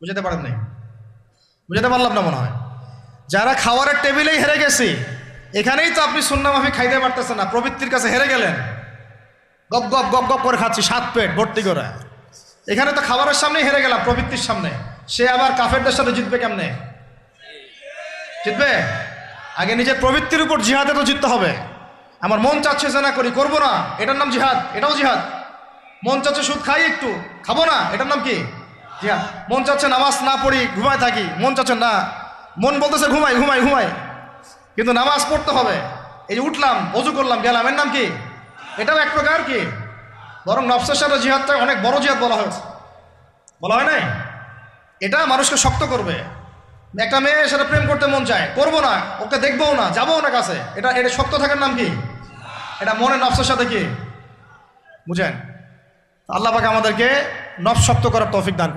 বুঝতে পারেন নাই? বুঝতে পারলাম না মনে হয়। যারা খাওয়ারের টেবিলেই হেরে গেছি, এখানেই তো আপনি সুন্না মাফি খাইতে পারতেছেন না, প্রবৃত্তির কাছে হেরে গেলেন। গপ গপ গপ গপ করে খাচ্ছি, সাত পেট ভর্তি করে। এখানে তো খাবারের সামনেই হেরে গেলাম, প্রবৃত্তির সামনে। সে আবার কাফেরদের সাথে জিতবে কেমনে? জিতবে? আগে নিজের প্রবৃত্তির উপর জিহাদে তো জিততে হবে। আমার মন চাচ্ছে যে না করি, করব না। এটার নাম জিহাদ, এটাও জিহাদ। মন চাচ্ছে সুদ খাই একটু, খাব না, এটার নাম কি? মন চাচ্ছে নামাজ না পড়ি, ঘুমায় থাকি। মন চাচ্ছে না। মন বলতেছে, ঘুমাই ঘুমাই ঘুমাই। কিন্তু নামাজ পড়তে হবে। এই যে উঠলাম, অজু করলাম, গেলাম, এর নাম কি? এটাও এক প্রকার কি? বরং নফসের সাথে জিহাদটা অনেক বড় জিহাদ বলা হয়েছে। বলা হয় নাই? এটা মানুষকে শক্ত করবে। একটা মেয়ে, সেটা প্রেম করতে মন চায়। করব না, ওকে দেখব না যাব না কাছে। এটা এটা শক্ত থাকার নাম কি? এটা মনে নফসের সাথে কি? বুঝেন? আল্লাহ পাকে আমাদেরকে নফস শক্ত করার তৌফিক দান।